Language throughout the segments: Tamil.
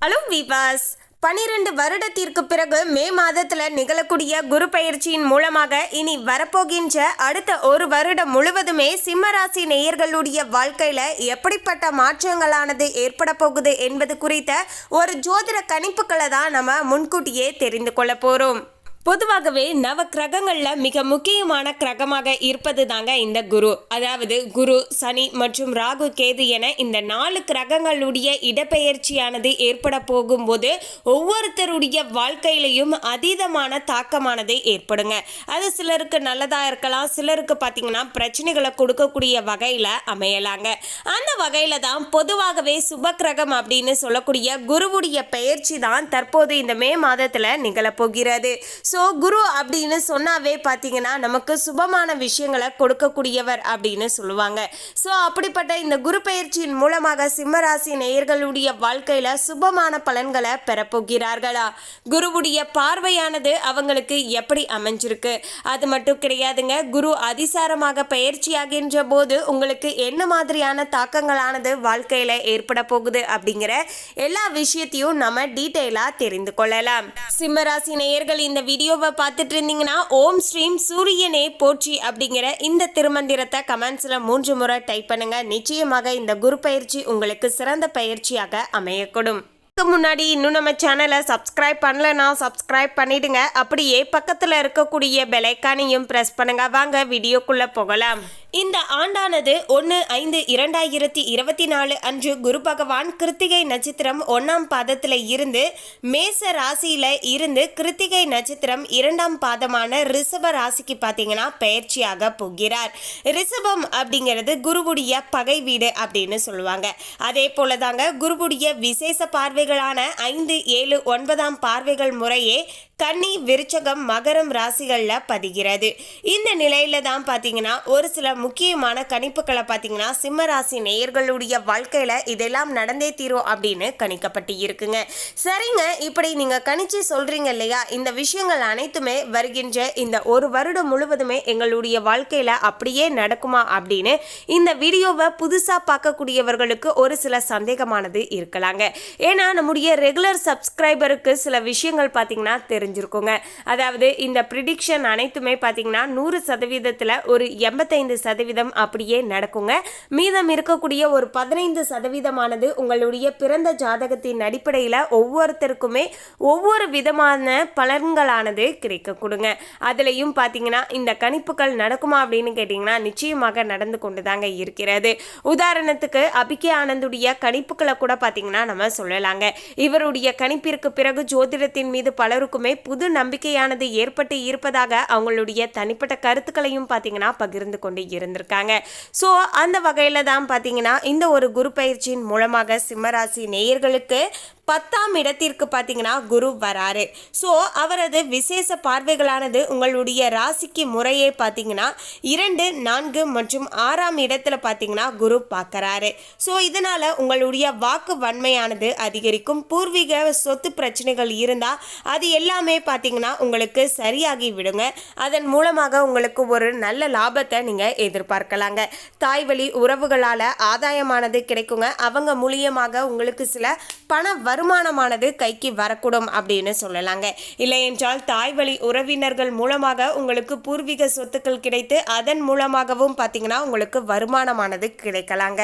ஹலோ விவாஸ் பனிரெண்டு வருடத்திற்கு பிறகு மே மாதத்தில் நிகழக்கூடிய குரு பயிற்சியின் மூலமாக இனி வரப்போகின்ற அடுத்த ஒரு வருடம் முழுவதுமே சிம்மராசி நேயர்களுடைய வாழ்க்கையில் எப்படிப்பட்ட மாற்றங்களானது ஏற்பட போகுது என்பது குறித்த ஒரு ஜோதிட கணிப்புகளை தான் நம்ம முன்கூட்டியே தெரிந்து கொள்ள போகிறோம் பொதுவாகவே நவ கிரகங்கள்ல மிக முக்கியமான கிரகமாக இருப்பது தாங்க இந்த குரு. அதாவது குரு சனி மற்றும் ராகு கேது என இந்த நாலு கிரகங்களுடைய இடப்பெயர்ச்சியானது ஏற்பட போகும்போது ஒவ்வொருத்தருடைய வாழ்க்கையிலையும் அதீதமான தாக்கமானது ஏற்படுங்க. அது சிலருக்கு நல்லதா இருக்கலாம் சிலருக்கு பார்த்தீங்கன்னா பிரச்சனைகளை கொடுக்கக்கூடிய வகையில அமையலாங்க. அந்த வகையில தான் பொதுவாகவே சுப கிரகம் அப்படின்னு சொல்லக்கூடிய குருவுடைய பெயர்ச்சி தான் தற்போது இந்த மே மாதத்துல நிகழப்போகிறது. ஸோ குரு அப்படின்னு சொன்னாவே பார்த்தீங்கன்னா நமக்கு சுபமான விஷயங்களை கொடுக்கக்கூடியவர் அப்படின்னு சொல்லுவாங்க. ஸோ அப்படிப்பட்ட இந்த குரு பயிற்சியின் மூலமாக சிம்மராசி நேயர்களுடைய வாழ்க்கையில சுபமான பலன்களை பெறப்போகிறார்களா குருவுடைய பார்வையானது அவங்களுக்கு எப்படி அமைஞ்சிருக்கு? அது மட்டும் கிடையாதுங்க. குரு அதிசாரமாக பயிற்சியாகின்ற போது உங்களுக்கு என்ன மாதிரியான தாக்கங்களானது வாழ்க்கையில ஏற்பட போகுது அப்படிங்கிற எல்லா விஷயத்தையும் நம்ம டீட்டெயிலாக தெரிந்து கொள்ளலாம். சிம்மராசி நேயர்கள் இந்த வீடியோவை பார்த்துட்டு இருந்தீங்கன்னா ஓம் ஸ்ரீம் சூரியனே போற்றி அப்படிங்கிற இந்த திருமந்திரத்தை கமெண்ட்ஸில் மூன்று முறை டைப் பண்ணுங்க. நிச்சயமாக இந்த குரு பயிற்சி உங்களுக்கு சிறந்த பயிற்சியாக அமையக்கூடும். அதுக்கு முன்னாடி இன்னும் நம்ம சேனலை சப்ஸ்கிரைப் பண்ணலன்னா சப்ஸ்கிரைப் பண்ணிடுங்க. அப்படியே பக்கத்தில் இருக்கக்கூடிய பெலைக்கானையும் ப்ரெஸ் பண்ணுங்க. வாங்க வீடியோக்குள்ளே போகலாம். இந்த ஆண்டானது ஒன்று ஐந்து இரண்டாயிரத்தி இருபத்தி நாலு அன்று குரு பகவான் கிருத்திகை நட்சத்திரம் ஒன்றாம் பாதத்தில் இருந்து மேச ராசியில் இருந்து கிருத்திகை நட்சத்திரம் இரண்டாம் பாதமான ரிஷப ராசிக்கு பார்த்தீங்கன்னா பயிற்சியாக போகிறார். ரிஷபம் அப்படிங்கிறது குருவுடைய பகை வீடு அப்படின்னு சொல்லுவாங்க. அதே போல தாங்க குருவுடைய விசேஷ பார்வைகளான ஐந்து ஏழு ஒன்பதாம் பார்வைகள் முறையே கன்னி விருச்சகம் மகரம் ராசிகளில் பதிகிறது. இந்த நிலையில தான் பார்த்தீங்கன்னா ஒரு சில முக்கியமான கணிப்புகளை பார்த்தீங்கன்னா சிம்ம ராசி நேயர்களுடைய வாழ்க்கையில் இதெல்லாம் நடந்தே தீரும் அப்படின்னு கணிக்கப்பட்டு இருக்குங்க. சரிங்க இப்படி நீங்கள் கணிச்சு சொல்கிறீங்க இல்லையா? இந்த விஷயங்கள் அனைத்துமே வருகின்ற இந்த ஒரு வருடம் முழுவதுமே எங்களுடைய வாழ்க்கையில் அப்படியே நடக்குமா அப்படின்னு இந்த வீடியோவை புதுசாக பார்க்கக்கூடியவர்களுக்கு ஒரு சில சந்தேகமானது இருக்கலாங்க. ஏன்னா நம்முடைய ரெகுலர் சப்ஸ்கிரைபருக்கு சில விஷயங்கள் பார்த்தீங்கன்னா தெரிஞ்சிருக்குங்க. அதாவது இந்த ப்ரிடிக்ஷன் அனைத்துமே பார்த்தீங்கன்னா நூறு சதவீதத்தில் ஒரு எண்பத்தைந்து சதவீதம் சதவீதம் அப்படியே நடக்குங்க. மீதம் இருக்கக்கூடிய ஒரு பதினைந்து சதவீதமானது உங்களுடைய பிறந்த ஜாதகத்தின் அடிப்படையில் ஒவ்வொருத்தருக்குமே ஒவ்வொரு விதமான பலன்களானது கிடைக்க கொடுங்க. அதுலேயும் பார்த்தீங்கன்னா இந்த கணிப்புகள் நடக்குமா அப்படின்னு கேட்டிங்கன்னா நிச்சயமாக நடந்து கொண்டு தாங்க இருக்கிறது. உதாரணத்துக்கு அபிகே ஆனந்துடைய கணிப்புகளை கூட பார்த்தீங்கன்னா நம்ம சொல்லலாங்க. இவருடைய கணிப்பிற்கு பிறகு ஜோதிடத்தின் மீது பலருக்குமே புது நம்பிக்கையானது ஏற்பட்டு இருப்பதாக அவங்களுடைய தனிப்பட்ட கருத்துக்களையும் பார்த்தீங்கன்னா பகிர்ந்து கொண்டு இருந்திருக்காங்க. ஸோ அந்த வகையில் தான் பார்த்தீங்கன்னா இந்த ஒரு குரு பயிற்சியின் மூலமாக சிம்மராசி நேயர்களுக்கு பத்தாம் இடத்திற்கு பார்த்தீங்கன்னா குரு வராரு. ஸோ அவரது விசேஷ பார்வைகளானது உங்களுடைய ராசிக்கு முறையே பார்த்தீங்கன்னா இரண்டு நான்கு மற்றும் ஆறாம் இடத்துல பார்த்தீங்கன்னா குரு பார்க்கறாரு. ஸோ இதனால் உங்களுடைய வாக்கு வன்மையானது அதிகரிக்கும். பூர்வீக சொத்து பிரச்சனைகள் இருந்தால் அது எல்லாமே பார்த்தீங்கன்னா உங்களுக்கு சரியாகி விடுங்க. அதன் மூலமாக உங்களுக்கு ஒரு நல்ல லாபத்தை நீங்கள் எதிர்பார்க்கலாங்க. தாய் வழி உறவுகளால் ஆதாயமானது கிடைக்குங்க. அவங்க மூலியமாக உங்களுக்கு சில பண வருமானமானது கைக்கு வரக்கூடும் அப்படின்னு சொல்லலாங்க. இல்லை என்றால் தாய் வழி உறவினர்கள் மூலமாக உங்களுக்கு பூர்வீக சொத்துக்கள் கிடைத்து அதன் மூலமாகவும் பார்த்தீங்கன்னா உங்களுக்கு வருமானமானது கிடைக்கலாங்க.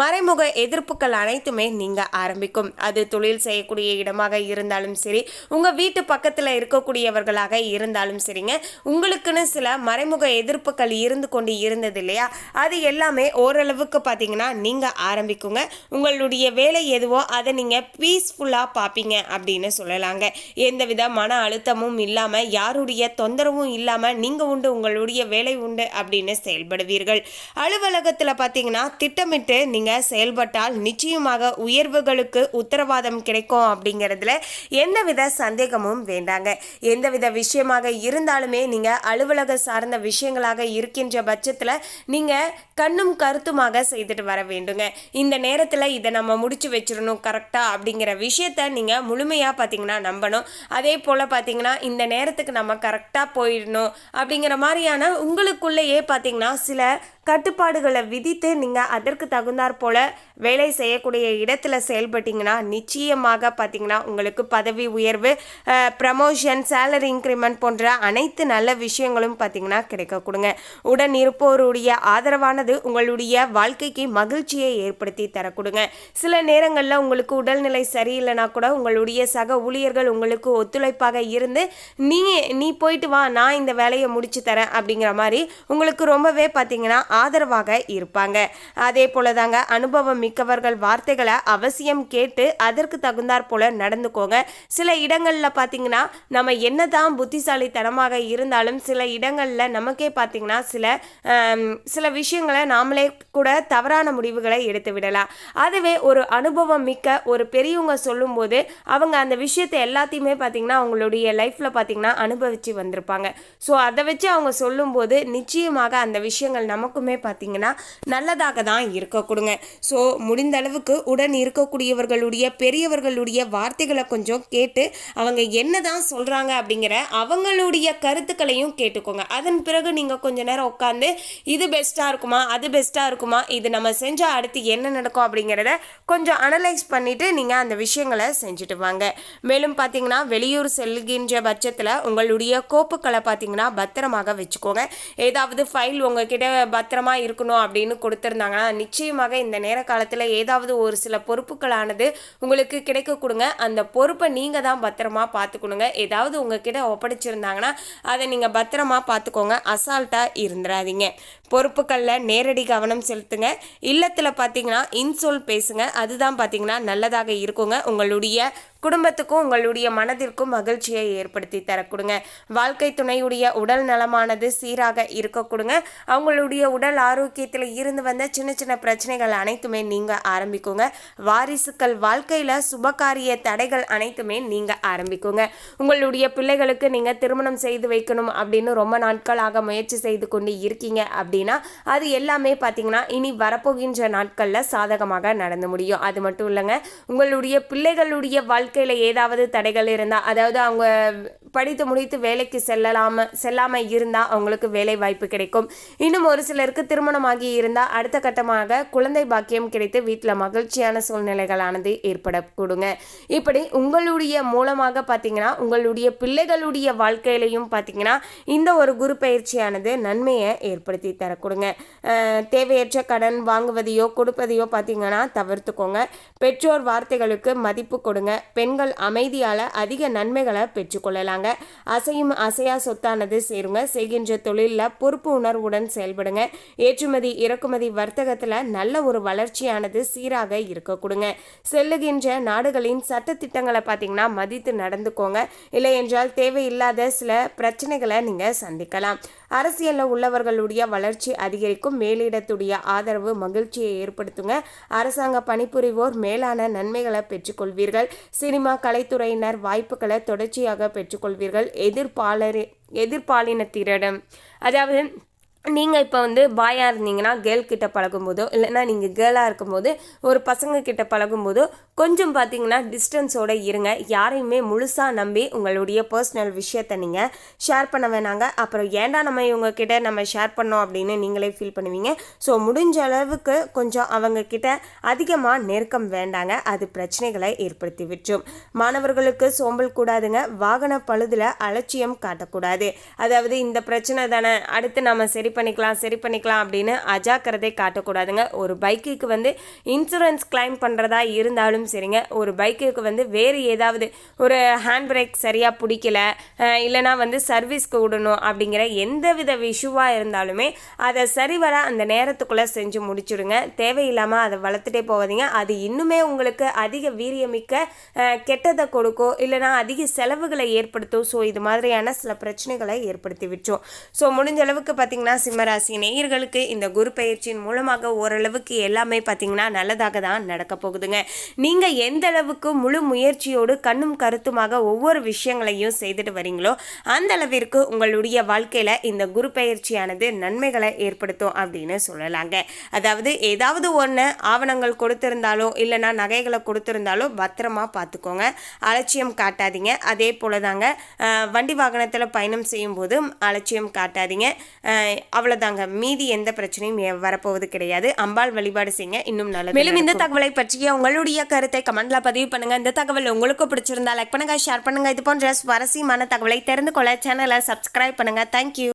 மறைமுக எதிர்ப்புகள் அனைத்துமே நீங்கள் ஆரம்பிக்கும். அது தொழில் செய்யக்கூடிய இடமாக இருந்தாலும் சரி உங்கள் வீட்டு பக்கத்தில் இருக்கக்கூடியவர்களாக இருந்தாலும் சரிங்க. உங்களுக்குன்னு சில மறைமுக எதிர்ப்புகள் இருந்து கொண்டு இருந்தது இல்லையா? அது எல்லாமே ஓரளவுக்கு பார்த்தீங்கன்னா நீங்கள் ஆரம்பிக்குங்க. உங்களுடைய வேலை எதுவோ அதை நீங்கள் பீஸ்ஃபுல் பீஸ்ஃபுல்லாக பார்ப்பீங்க அப்படின்னு சொல்லலாங்க. எந்தவித மன அழுத்தமும் இல்லாமல் யாருடைய தொந்தரவும் இல்லாமல் நீங்கள் உண்டு உங்களுடைய வேலை உண்டு அப்படின்னு செயல்படுவீர்கள். அலுவலகத்தில் பார்த்தீங்கன்னா திட்டமிட்டு நீங்கள் செயல்பட்டால் நிச்சயமாக உயர்வுகளுக்கு உத்தரவாதம் கிடைக்கும் அப்படிங்கிறதுல எந்தவித சந்தேகமும் வேண்டாங்க. எந்தவித விஷயமாக இருந்தாலுமே நீங்கள் அலுவலக சார்ந்த விஷயங்களாக இருக்கின்ற பட்சத்தில் நீங்கள் கண்ணும் கருத்துமாக செய்துட்டு வர வேண்டுங்க. இந்த நேரத்தில் இதை நம்ம முடிச்சு வச்சிடணும் கரெக்டாக அப்படிங்கிற விஷயத்த நீங்கள் முழுமையாக பார்த்தீங்கன்னா நம்பணும். அதே போல் பார்த்தீங்கன்னா இந்த நேரத்துக்கு நம்ம கரெக்டாக போயிடணும் அப்படிங்கிற மாதிரியான உங்களுக்குள்ளேயே பார்த்தீங்கன்னா சில கட்டுப்பாடுகளை விதித்து நீங்கள் அதற்கு தகுந்தாற் போல் வேலை செய்யக்கூடிய இடத்துல செயல்பட்டீங்கன்னா நிச்சயமாக பார்த்தீங்கன்னா உங்களுக்கு பதவி உயர்வு ப்ரமோஷன் சேலரி இன்க்ரிமெண்ட் போன்ற அனைத்து நல்ல விஷயங்களும் பார்த்தீங்கன்னா கிடைக்க கொடுங்க. உடன் இருப்போருடைய ஆதரவானது உங்களுடைய வாழ்க்கைக்கு மகிழ்ச்சியை ஏற்படுத்தி தர சில நேரங்களில் உங்களுக்கு உடல்நிலை சரியில்லைனா கூட உங்களுடைய சக ஊழியர்கள் உங்களுக்கு ஒத்துழைப்பாக இருந்து நீ நீ போயிட்டு வா நான் இந்த வேலையை முடிச்சு தரேன் அப்படிங்கிற மாதிரி உங்களுக்கு ரொம்பவே பார்த்தீங்கன்னா ஆதரவாக இருப்பாங்க. அதே போல தாங்க அனுபவம் மிக்கவர்கள் வார்த்தைகளை அவசியம் கேட்டு அதற்கு தகுந்தாற் போல நடந்துக்கோங்க. சில இடங்களில் பார்த்தீங்கன்னா நம்ம என்னதான் புத்திசாலித்தனமாக இருந்தாலும் சில இடங்களில் நமக்கே பார்த்தீங்கன்னா சில சில விஷயங்களை நாமளே கூட தவறான முடிவுகளை எடுத்து விடலாம். அதுவே ஒரு அனுபவம் மிக்க ஒரு பெரியவங்க சொல்லும்போது அவங்க அந்த விஷயத்தை எல்லாத்தையுமே பார்த்தீங்கன்னா அவங்களுடைய லைஃப்பில் பார்த்தீங்கன்னா அனுபவித்து வந்திருப்பாங்க. ஸோ அதை வச்சு அவங்க சொல்லும்போது நிச்சயமாக அந்த விஷயங்கள் எல்லாருக்குமே பார்த்தீங்கன்னா நல்லதாக தான் இருக்க கொடுங்க. ஸோ முடிந்த அளவுக்கு உடன் இருக்கக்கூடியவர்களுடைய பெரியவர்களுடைய வார்த்தைகளை கொஞ்சம் கேட்டு அவங்க என்ன தான் சொல்கிறாங்க அப்படிங்கிற அவங்களுடைய கருத்துக்களையும் கேட்டுக்கோங்க. அதன் பிறகு நீங்கள் கொஞ்ச நேரம் உட்காந்து இது பெஸ்ட்டாக இருக்குமா அது பெஸ்ட்டாக இருக்குமா இது நம்ம செஞ்சால் அடுத்து என்ன நடக்கும் அப்படிங்கிறத கொஞ்சம் அனலைஸ் பண்ணிவிட்டு நீங்கள் அந்த விஷயங்களை செஞ்சுட்டு வாங்க. மேலும் பார்த்தீங்கன்னா வெளியூர் செல்கின்ற பட்சத்தில் உங்களுடைய கோப்புக்களை பார்த்தீங்கன்னா பத்திரமாக வச்சுக்கோங்க. ஏதாவது ஃபைல் உங்ககிட்ட பத்திரமா இருக்கணும் அப்படின்னு கொடுத்துருந்தாங்கன்னா நிச்சயமாக இந்த நேர காலத்தில் ஏதாவது ஒரு சில பொறுப்புகளானது உங்களுக்கு கிடைக்க கொடுங்க. அந்த பொறுப்பை நீங்கள் தான் பத்திரமா பார்த்துக்கணுங்க. ஏதாவது உங்ககிட்ட ஒப்படைச்சிருந்தாங்கன்னா அதை நீங்கள் பத்திரமா பார்த்துக்கோங்க. அசால்ட்டாக இருந்துடாதீங்க பொறுப்புகளில் நேரடி கவனம் செலுத்துங்க. இல்லத்தில் பார்த்தீங்கன்னா இன்சொல் பேசுங்க. அதுதான் பார்த்தீங்கன்னா நல்லதாக இருக்குங்க. உங்களுடைய குடும்பத்துக்கும் உங்களுடைய மனதிற்கும் மகிழ்ச்சியை ஏற்படுத்தி தர வாழ்க்கை துணையுடைய உடல் நலமானது சீராக இருக்க கொடுங்க. அவங்களுடைய உடல் ஆரோக்கியத்தில் இருந்து வந்த சின்ன சின்ன பிரச்சனைகள் அனைத்துமே நீங்கள் ஆரம்பிக்குங்க. வாரிசுக்கள் வாழ்க்கையில் சுபகாரிய தடைகள் அனைத்துமே நீங்கள் ஆரம்பிக்குங்க. உங்களுடைய பிள்ளைகளுக்கு நீங்கள் திருமணம் செய்து வைக்கணும் அப்படின்னு ரொம்ப நாட்களாக முயற்சி செய்து கொண்டு இருக்கீங்க அப்படின்னா அது எல்லாமே பார்த்தீங்கன்னா இனி வரப்போகின்ற நாட்களில் சாதகமாக நடந்து முடியும். அது மட்டும் இல்லைங்க உங்களுடைய பிள்ளைகளுடைய வாழ்க்கை வாழ்க்கையில் ஏதாவது தடைகள் இருந்தால் அதாவது அவங்க படித்து முடித்து வேலைக்கு செல்லலாம செல்லாமல் இருந்தால் அவங்களுக்கு வேலை வாய்ப்பு கிடைக்கும். இன்னும் ஒரு சிலருக்கு திருமணமாகி இருந்தால் அடுத்த கட்டமாக குழந்தை பாக்கியம் கிடைத்து வீட்டில் மகிழ்ச்சியான சூழ்நிலைகளானது ஏற்படக்கூடுங்க. இப்படி உங்களுடைய மூலமாக பார்த்தீங்கன்னா உங்களுடைய பிள்ளைகளுடைய வாழ்க்கையிலையும் பார்த்தீங்கன்னா இந்த ஒரு குரு பயிற்சியானது நன்மையை ஏற்படுத்தி தரக்கூடுங்க. தேவையற்ற கடன் வாங்குவதையோ கொடுப்பதையோ பார்த்தீங்கன்னா தவிர்த்துக்கோங்க. பெற்றோர் வார்த்தைகளுக்கு மதிப்பு கொடுங்க. பெண்கள் அமைதியால் அதிக நன்மைகளை பெற்றுக்கொள்ளலாங்க. அசையும் அசையா சொத்தானது சேருங்க. செய்கின்ற தொழிலில் பொறுப்பு உணர்வுடன் செயல்படுங்க. ஏற்றுமதி இறக்குமதி வர்த்தகத்தில் நல்ல ஒரு வளர்ச்சியானது சீராக இருக்க கொடுங்க. செல்லுகின்ற நாடுகளின் சட்ட திட்டங்களை பார்த்தீங்கன்னா மதித்து நடந்துக்கோங்க. இல்லை என்றால் தேவையில்லாத சில பிரச்சனைகளை நீங்கள் சந்திக்கலாம். அரசியலில் உள்ளவர்களுடைய வளர்ச்சி அதிகரிக்கும். மேலிடத்துடைய ஆதரவு மகிழ்ச்சியை ஏற்படுத்துங்க. அரசாங்க பணிபுரிவோர் மேலான நன்மைகளை பெற்றுக்கொள்வீர்கள். சினிமா கலைத்துறையினர் வாய்ப்புகளை தொடர்ச்சியாக பெற்றுக்கொள்வீர்கள். எதிர்ப்பாளர் எதிர்பாலினத்திரிடம் அதாவது நீங்கள் இப்போ வந்து பாயாக இருந்தீங்கன்னா கேர்ள் கிட்ட பழகும்போதோ இல்லைன்னா நீங்கள் கேர்ளாக இருக்கும்போது ஒரு பசங்க கிட்ட பழகும்போதோ கொஞ்சம் பார்த்தீங்கன்னா டிஸ்டன்ஸோட இருங்க. யாரையுமே முழுசாக நம்பி உங்களுடைய பர்சனல் விஷயத்தை நீங்கள் ஷேர் பண்ண வேணாங்க. அப்புறம் ஏன்டா நம்ம இவங்க கிட்ட நம்ம ஷேர் பண்ணோம் அப்படின்னு நீங்களே ஃபீல் பண்ணுவீங்க. ஸோ முடிஞ்ச அளவுக்கு கொஞ்சம் அவங்க கிட்ட அதிகமாக நெருக்கம் வேண்டாங்க. அது பிரச்சனைகளை ஏற்படுத்தி விட்டுரும் மாணவர்களுக்கு சோம்பல் கூடாதுங்க. வாகன பழுதில் அலட்சியம் காட்டக்கூடாது. அதாவது இந்த பிரச்சனை தானே. அடுத்து நம்ம சரி பண்ணிக்கலாம் சரி பண்ணிக்கலாம் அப்படின்னு அஜாக்கிரதை காட்டக்கூடாதுங்க. ஒரு பைக்குக்கு வந்து இன்சூரன்ஸ் கிளைம் பண்ணுறதா இருந்தாலும் சரிங்க. ஒரு பைக்குக்கு வந்து வேறு ஏதாவது ஒரு ஹேண்ட் பிரேக் சரியாக பிடிக்கல இல்லைனா வந்து சர்வீஸ்க்கு விடணும் அப்படிங்கிற எந்த வித இஷ்யூவாக இருந்தாலுமே அதை சரிவர அந்த நேரத்துக்குள்ளே செஞ்சு முடிச்சுடுங்க. தேவையில்லாமல் அதை வளர்த்துட்டே போகாதீங்க. அது இன்னுமே உங்களுக்கு அதிக வீரியமிக்க கெட்டதை கொடுக்கும் இல்லைனா அதிக செலவுகளை ஏற்படுத்தும் ஸோ இது மாதிரியான சில பிரச்சனைகளை ஏற்படுத்தி விட்டோம். ஸோ முடிஞ்ச அளவுக்கு பார்த்தீங்கன்னா சிம்மராசி நேயர்களுக்கு இந்த குரு பயிற்சியின் மூலமாக ஓரளவுக்கு எல்லாமே பார்த்தீங்கன்னா நல்லதாக தான் நடக்க போகுதுங்க. நீங்கள் எந்த அளவுக்கு முழு முயற்சியோடு கண்ணும் கருத்துமாக ஒவ்வொரு விஷயங்களையும் செய்துட்டு வரீங்களோ அந்த அளவிற்கு உங்களுடைய வாழ்க்கையில் இந்த குரு பயிற்சியானது நன்மைகளை ஏற்படுத்தும் அப்படின்னு சொல்லலாங்க. அதாவது ஏதாவது ஒன்று ஆவணங்கள் கொடுத்திருந்தாலோ இல்லைன்னா நகைகளை கொடுத்திருந்தாலோ பத்திரமா பார்த்துக்கோங்க. அலட்சியம் காட்டாதீங்க. அதே போல தாங்க வண்டி வாகனத்தில் பயணம் செய்யும்போது அலட்சியம் காட்டாதீங்க. அஹ், அவ்வளவுதாங்க. மீதி எந்த பிரச்சனையும் வரப்போவது கிடையாது. அம்பாள் வழிபாடு செய்யுங்க. இன்னும் நல்லது மேலும் இந்த தகவலை பற்றிய உங்களுடைய கருத்தை கமெண்ட்ல பதிவு பண்ணுங்க. இந்த தகவல் உங்களுக்கு பிடிச்சிருந்தா லைக் பண்ணுங்க ஷேர் பண்ணுங்க. இது போன்ற சுவாரஸ்யமான தகவலை தெரிந்து கொள்ள சேனலை சப்ஸ்கிரைப் பண்ணுங்க. தேங்க்யூ